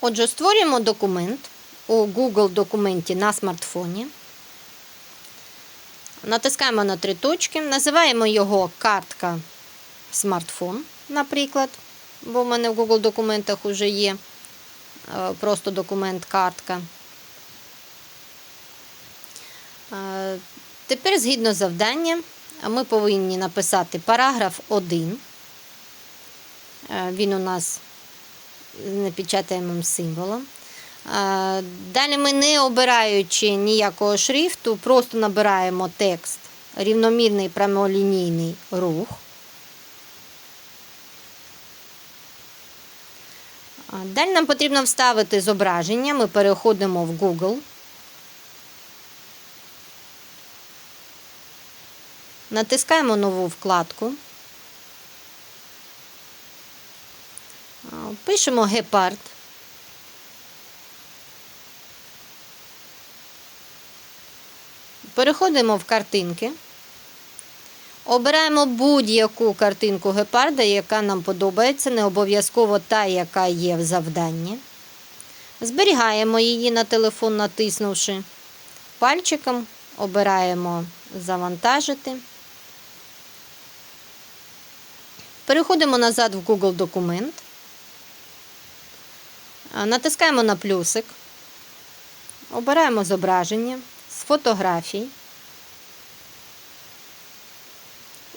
Отже, створюємо документ у Google документі на смартфоні. Натискаємо на три точки, називаємо його картка смартфон, наприклад, бо в мене в Google документах вже є е, просто документ картка. Е, Тепер, згідно завдання, ми повинні написати параграф 1. Е, Він у нас з непечатаємим символом. Далі ми, не обираючи ніякого шрифту, просто набираємо текст рівномірний прямолінійний рух. Далі нам потрібно вставити зображення. Ми переходимо в Google. Натискаємо нову вкладку. Пишемо гепард. Переходимо в картинки. Обираємо будь-яку картинку гепарда, яка нам подобається, не обов'язково та, яка є в завданні. Зберігаємо її на телефон, натиснувши пальчиком, обираємо завантажити. Переходимо назад в Google документ. А, Натискаємо на плюсик. Обираємо зображення з фотографій.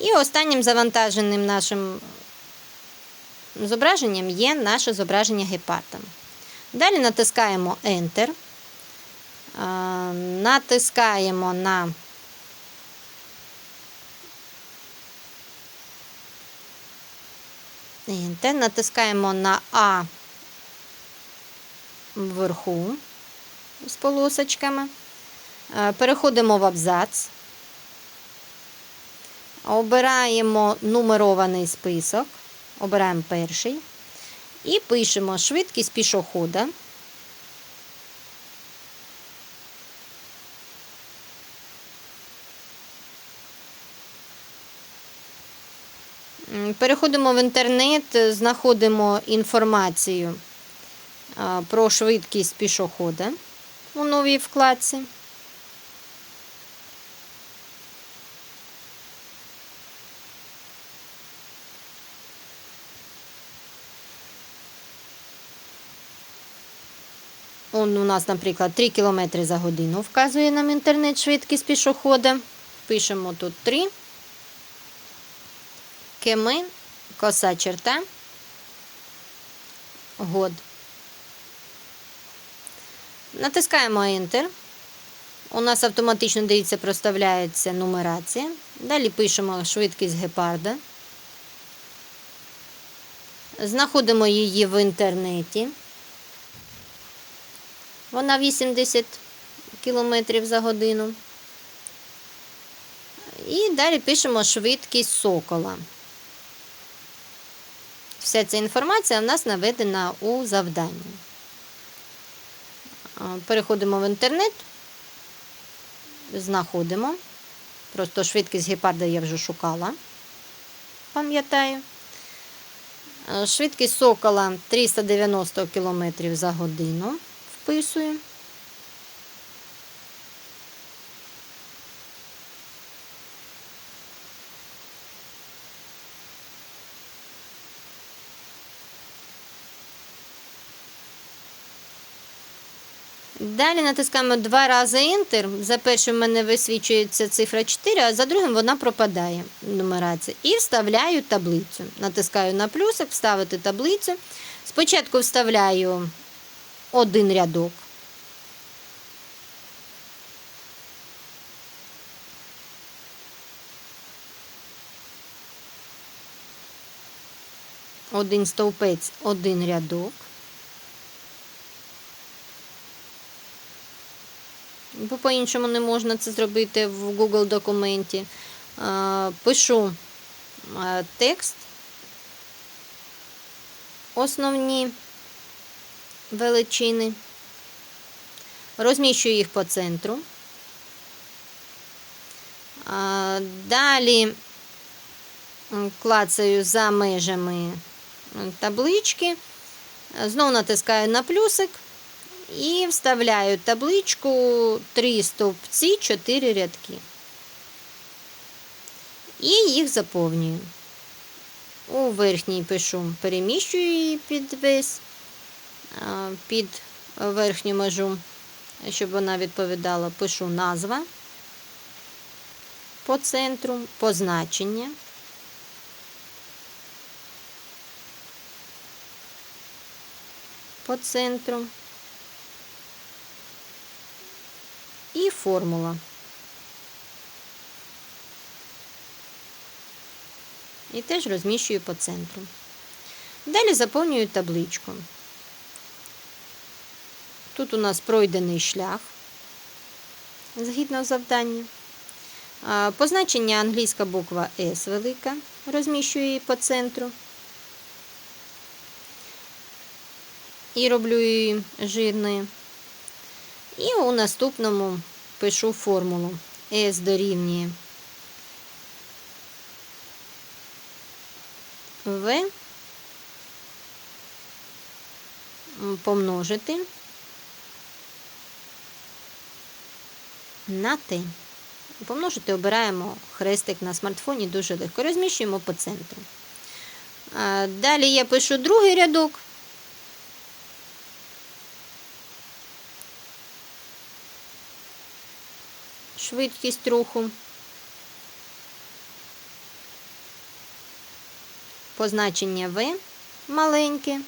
І останнім завантаженим нашим зображенням є наше зображення гепарда. Далі натискаємо Enter. Натискаємо на Enter, натискаємо на А вверху з полосочками. Е, Переходимо в абзац. Обираємо нумерований список. Обираємо перший. І пишемо швидкість пішохода. Переходимо в інтернет, е, знаходимо інформацію про швидкість пішохода у новій вкладці. Он у нас, наприклад, 3 км за годину вказує нам інтернет швидкість пішохода. Пишемо тут 3. Кеми, коса черта, год. Натискаємо Enter. У нас автоматично, дивіться, проставляється нумерація. Далі пишемо швидкість гепарда. Знаходимо її в інтернеті. Вона 80 км за годину. І далі пишемо швидкість сокола. Вся ця інформація в нас наведена у завданні. Переходимо в інтернет, знаходимо. Просто швидкість гепарда я вже шукала, пам'ятаю. Швидкість сокола 390 км за годину. Вписую. Далі натискаємо два рази Enter. За першим в мене висвічується цифра 4, а за другим вона пропадає нумерація. І вставляю таблицю. Натискаю на плюсик, вставити таблицю. Спочатку вставляю один рядок. Один стовпець, один рядок. Бо по-іншому не можна це зробити в Google документі. Пишу текст, основні величини, розміщую їх по центру. Далі клацаю за межами таблички Знову натискаю на плюсик і вставляю табличку 3 стовпці, 4 рядки. І їх заповнюю. У верхній пишу, переміщую її під весь, під верхню межу, щоб вона відповідала, пишу назва по центру, позначення. По центру. І формула. І теж розміщую по центру. Далі заповнюю табличку. Тут у нас пройдений шлях згідно завдання. Позначення англійська буква S велика. Розміщую її по центру. І роблю її жирною. І у наступному пишу формулу S дорівнює В помножити на Т. Помножити обираємо хрестик на смартфоні дуже легко. Розміщуємо по центру. Далі я пишу другий рядок. Швидкість руху. Позначення В маленьке.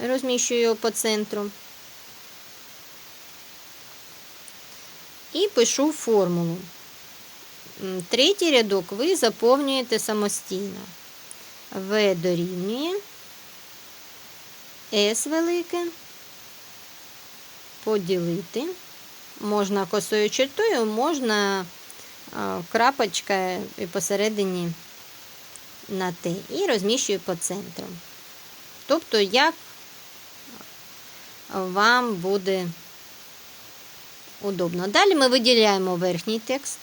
Розміщую його по центру. І пишу формулу. Третій рядок ви заповнюєте самостійно. В дорівнює С велике. Поділити. Можна косою чертою, можна крапочка і посередині на Т. І розміщую по центру. Тобто, як вам буде удобно. Далі ми виділяємо верхній текст,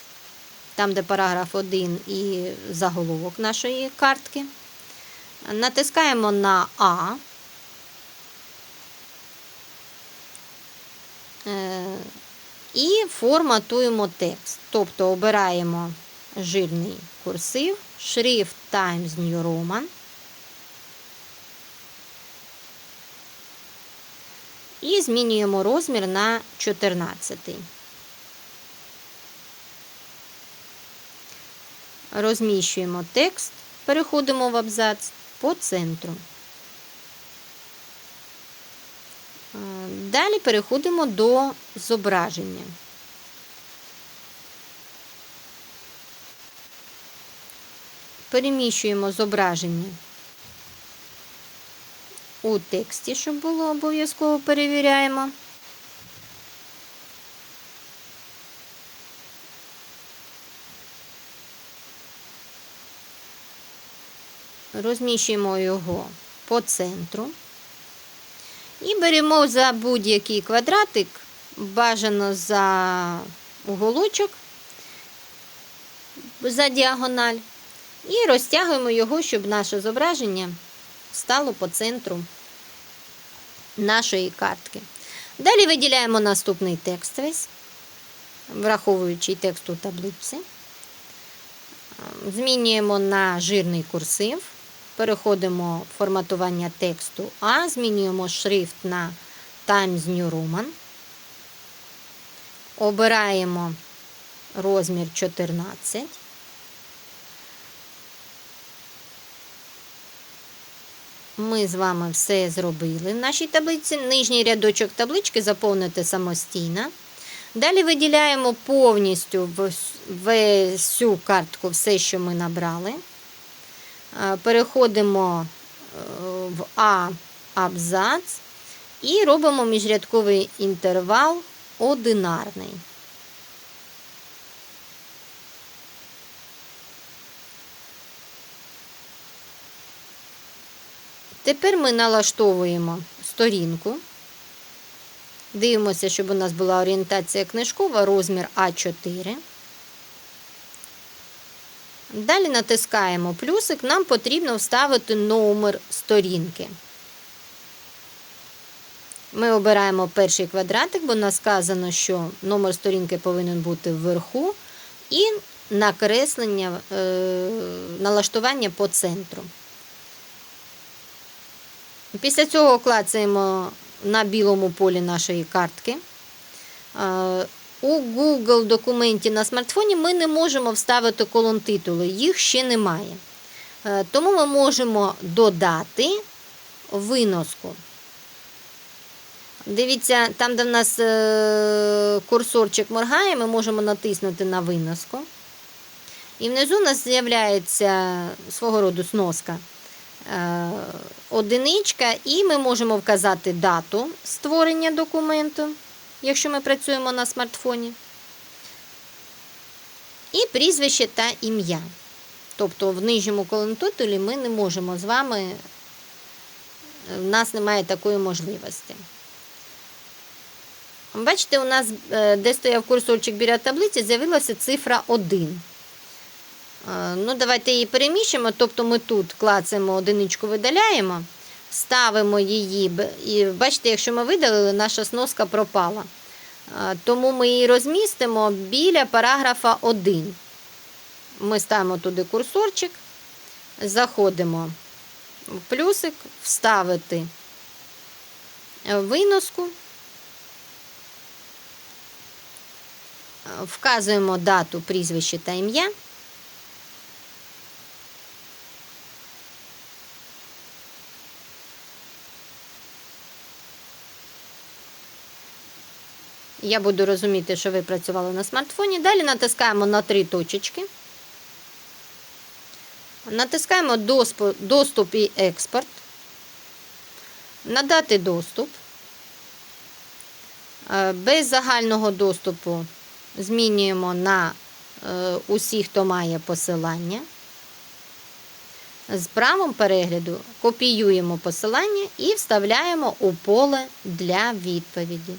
там, де параграф 1 і заголовок нашої картки. Натискаємо на А. Е, І форматуємо текст. Тобто обираємо жирний курсив, шрифт Times New Roman. І змінюємо розмір на 14. Розміщуємо текст, переходимо в абзац по центру. Е, Далі переходимо до зображення. Переміщуємо зображення у тексті, щоб було обов'язково перевіряємо. Розміщуємо його по центру. І беремо за будь-який квадратик, бажано за уголочок, за діагональ, і розтягуємо його, щоб наше зображення стало по центру нашої картки. Далі виділяємо наступний текст весь, враховуючи текст у таблиці. Змінюємо на жирний курсив. Переходимо в форматування тексту А, змінюємо шрифт на Times New Roman. Обираємо розмір 14. Ми з вами все зробили в нашій таблиці. Нижній рядочок таблички заповнити самостійно. Далі виділяємо повністю всю картку все, що ми набрали. Переходимо в А абзац і робимо міжрядковий інтервал одинарний. Тепер ми налаштовуємо сторінку. Дивимося, щоб у нас була орієнтація книжкова, розмір А4. Далі натискаємо плюсик, нам потрібно вставити номер сторінки. Ми обираємо перший квадратик, бо нас сказано, що номер сторінки повинен бути вверху, і накреслення, е, налаштування по центру. Після цього клацаємо на білому полі нашої картки. У Google документі на смартфоні ми не можемо вставити колон титули, їх ще немає. Е, Тому ми можемо додати виноску. Дивіться, там, де в нас е, курсорчик моргає, ми можемо натиснути на виноску. І внизу у нас з'являється свого роду сноска. Е, одиничка, і ми можемо вказати дату створення документу, якщо ми працюємо на смартфоні. І прізвище та ім'я. Тобто в нижньому колонтотелі ми не можемо з вами, в нас немає такої можливості. Бачите, у нас, е, де стояв курсорчик біля таблиці, з'явилася цифра 1. Е, Ну, давайте її переміщимо. Тобто ми тут клацаємо одиничку, видаляємо, ставимо її. І бачите, якщо ми видалили, наша сноска пропала. Тому ми її розмістимо біля параграфа 1. Ми ставимо туди курсорчик, заходимо в плюсик, вставити виноску. Вказуємо дату, прізвище та ім'я. Я буду розуміти, що ви працювали на смартфоні. Далі натискаємо на три точечки. Натискаємо доступ і експорт. Надати доступ. Е, Без загального доступу змінюємо на е, усі, хто має посилання. З правом перегляду копіюємо посилання і вставляємо у поле для відповіді.